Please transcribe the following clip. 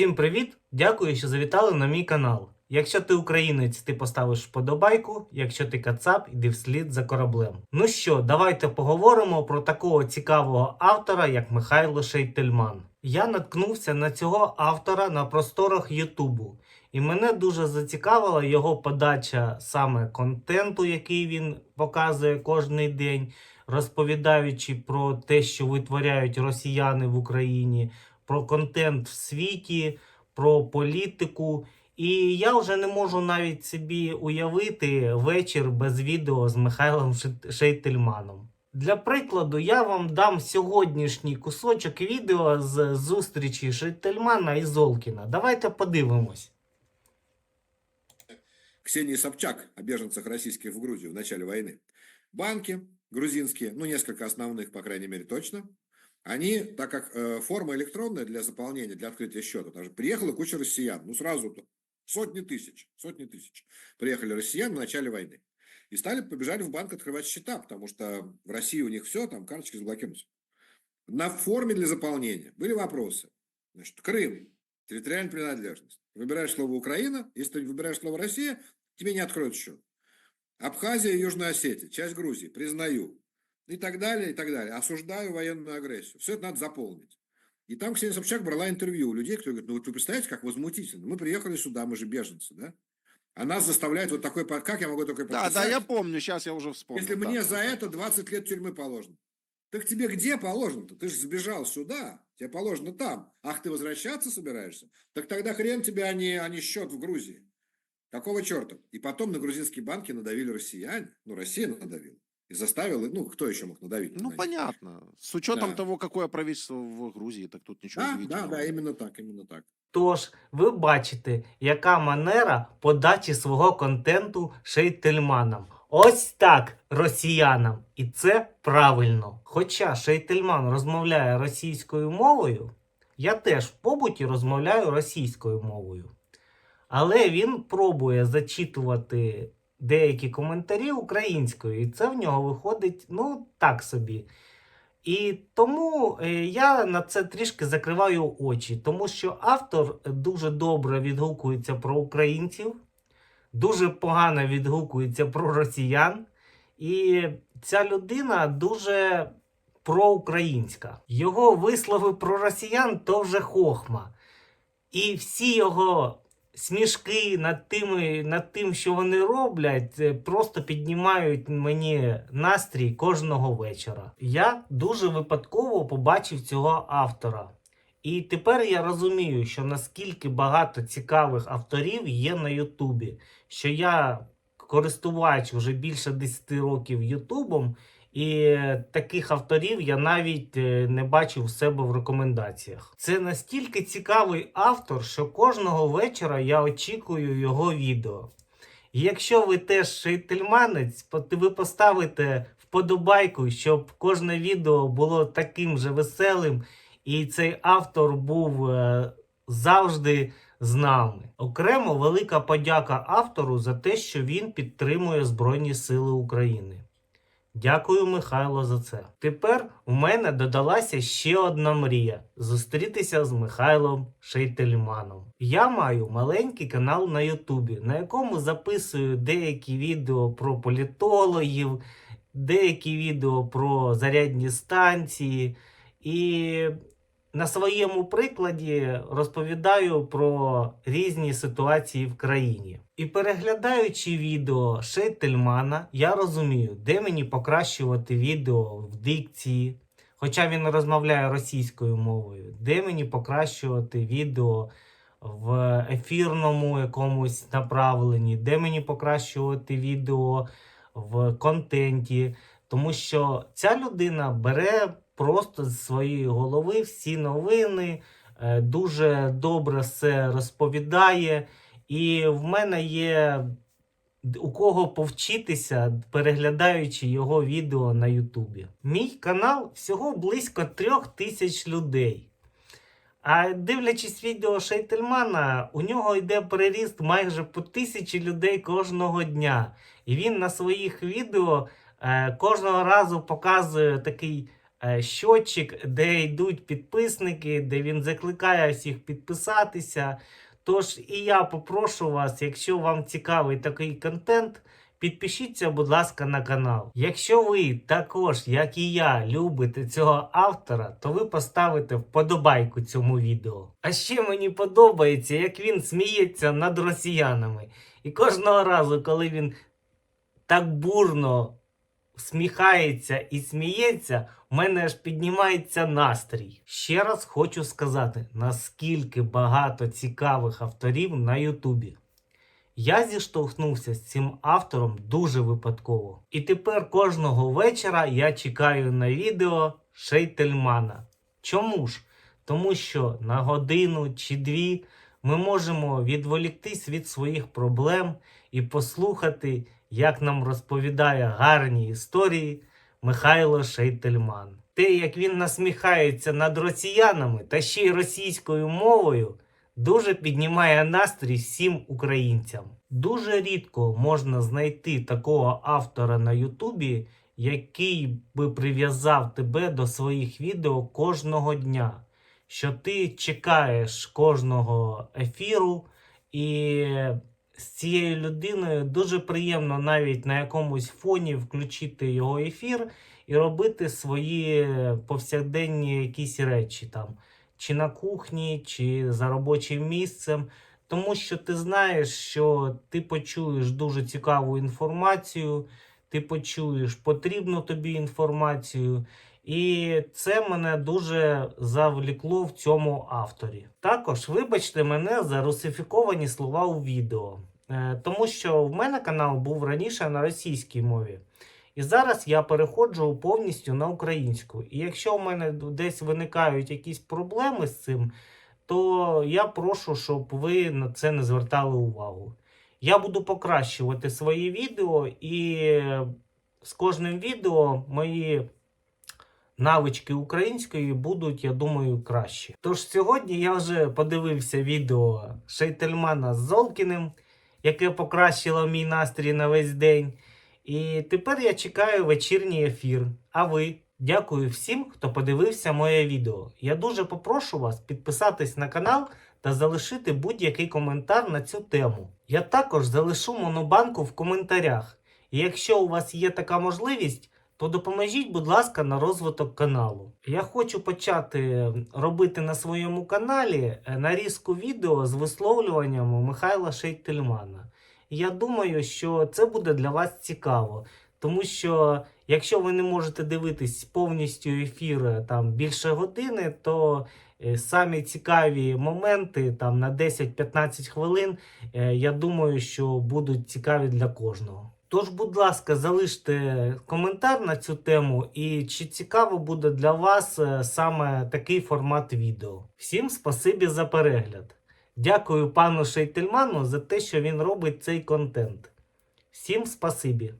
Всім привіт! Дякую, що завітали на мій канал. Якщо ти українець, ти поставиш вподобайку. Якщо ти кацап, іди вслід за кораблем. Ну що, давайте поговоримо про такого цікавого автора, як Михайло Шейтельман. Я наткнувся на цього автора на просторах Ютубу, і мене дуже зацікавила його подача саме контенту, який він показує кожний день, розповідаючи про те, що витворяють росіяни в Україні, про контент в світі, про політику. І я вже не можу навіть собі уявити вечір без відео з Михайлом Шейтельманом. Для прикладу, я вам дам сьогоднішній кусочок відео з зустрічі Шейтельмана і Золкіна. Давайте подивимось. Ксении Собчак о беженцах российских в Грузию в начале войны. Банки грузинские, ну несколько основных, по крайней мере, точно, они, так как э, форма электронная для заполнения, для открытия счета, там же приехала куча россиян, ну сразу то сотни тысяч, сотни тысяч приехали россиян в начале войны. И стали, побежали в банк открывать счета, потому что в России у них все, там карточки заблокируются. На форме для заполнения были вопросы. Значит, Крым, территориальная принадлежность. Выбираешь слово Украина, если ты выбираешь слово Россия, тебе не откроют счет. Абхазия и Южная Осетия, часть Грузии, признаю. И так далее, и так далее. Осуждаю военную агрессию. Все это надо заполнить. И там Ксения Собчак брала интервью у людей, которые говорят, ну вот вы представляете, как возмутительно. Мы приехали сюда, мы же беженцы, да? А нас заставляют вот такой, как я могу Да, подписать? да, я помню, сейчас я уже вспомнил. Если да. мне за это 20 лет тюрьмы положено. Так тебе где положено-то? Ты же сбежал сюда, тебе положено там. Ах, ты возвращаться собираешься? Так тогда хрен тебе, а не, а не счет в Грузии. Какого черта? И потом на грузинские банки надавили россияне. Ну, Россия надавила. И заставила, ну, кто еще мог надавить? на Ну, них? понятно. С учетом Да. того, какое правительство в Грузии, так тут ничего Да, да, удивительного. да, именно так, именно так. Тож, ви бачите, яка манера подачі свого контенту Шейтельманом. Ось так росіянам. І це правильно. Хоча Шейтельман розмовляє російською мовою, я теж в побуті розмовляю російською мовою. Але він пробує зачитувати деякі коментарі українською, і це в нього виходить, ну, так собі. І тому е, я на це трішки закриваю очі, тому що автор дуже добре відгукується про українців, дуже погано відгукується про росіян, і ця людина дуже проукраїнська. Його вислови про росіян то вже хохма. І всі його смішки над, тими, над тим, що вони роблять, е, просто піднімають мені настрій кожного вечора. Я дуже випадково побачив цього автора. І тепер я розумію, що наскільки багато цікавих авторів є на Ютубі, що я користувач вже більше 10 років Ютубом, і таких авторів я навіть е, не бачив в себе в рекомендаціях. Це настільки цікавий автор, що кожного вечора я очікую його відео. І якщо ви теж шейтельманець, ви поставите вподобайку, щоб кожне відео було таким же веселим, і цей автор був е, завжди з нами. Окремо велика подяка автору за те, що він підтримує Збройні Сили України. Дякую, Михайло, за це. Тепер у мене додалася ще одна мрія зустрітися з Михайлом Шейтельманом. Я маю маленький канал на Ютубі, на якому записую деякі відео про політологів, деякі відео про зарядні станції. І на своєму прикладі розповідаю про різні ситуації в країні. І переглядаючи відео Шейтельмана, я розумію, де мені покращувати відео в дикції, хоча він розмовляє російською мовою, де мені покращувати відео в ефірному якомусь направленні, де мені покращувати відео в контенті. Тому що ця людина бере просто з своєї голови всі новини, е, дуже добре все розповідає. І в мене є у кого повчитися, переглядаючи його відео на Ютубі. Мій канал всього близько трьох тисяч людей. А дивлячись відео Шейтельмана, у нього йде переріст майже по тисячі людей кожного дня. І він на своїх відео е, кожного разу показує такий щотчик, де йдуть підписники, де він закликає всіх підписатися. Тож і я попрошу вас, якщо вам цікавий такий контент, підпишіться, будь ласка, на канал. Якщо ви також, як і я, любите цього автора, то ви поставите вподобайку цьому відео. А ще мені подобається, як він сміється над росіянами. І кожного разу, коли він так бурно всміхається і сміється, в мене аж піднімається настрій. Ще раз хочу сказати, наскільки багато цікавих авторів на Ютубі. Я зіштовхнувся з цим автором дуже випадково. І тепер кожного вечора я чекаю на відео Шейтельмана. Чому ж? Тому що на годину чи дві ми можемо відволіктись від своїх проблем і послухати, як нам розповідає гарні історії Михайло Шейтельман. Те, як він насміхається над росіянами та ще й російською мовою, дуже піднімає настрій всім українцям. Дуже рідко можна знайти такого автора на Ютубі, який би прив'язав тебе до своїх відео кожного дня. Що ти чекаєш кожного ефіру, і з цією людиною дуже приємно навіть на якомусь фоні включити його ефір і робити свої повсякденні якісь речі там, чи на кухні, чи за робочим місцем. Тому що ти знаєш, що ти почуєш дуже цікаву інформацію, ти почуєш потрібну тобі інформацію. І це мене дуже завлікло в цьому авторі. Також вибачте мене за русифіковані слова у відео, тому що в мене канал був раніше на російській мові. І зараз я переходжу повністю на українську. І якщо в мене десь виникають якісь проблеми з цим, то я прошу, щоб ви на це не звертали увагу. Я буду покращувати свої відео, і з кожним відео мої навички української будуть, я думаю, кращі. Тож сьогодні я вже подивився відео Шейтельмана з Золкіним, яке покращило мій настрій на весь день. І тепер я чекаю вечірній ефір. А ви? Дякую всім, хто подивився моє відео. Я дуже попрошу вас підписатись на канал та залишити будь-який коментар на цю тему. Я також залишу монобанку в коментарях. І якщо у вас є така можливість, то допоможіть, будь ласка, на розвиток каналу. Я хочу почати робити на своєму каналі е, нарізку відео з висловлюваннями Михайла Шейтельмана. Я думаю, що це буде для вас цікаво. Тому що якщо ви не можете дивитись повністю ефір е, там більше години, то е, самі цікаві моменти там на 10-15 хвилин, я думаю, що будуть цікаві для кожного. Тож, будь ласка, залиште коментар на цю тему, і чи цікаво буде для вас е, саме такий формат відео. Всім спасибі за перегляд. Дякую пану Шейтельману за те, що він робить цей контент. Всім спасибі.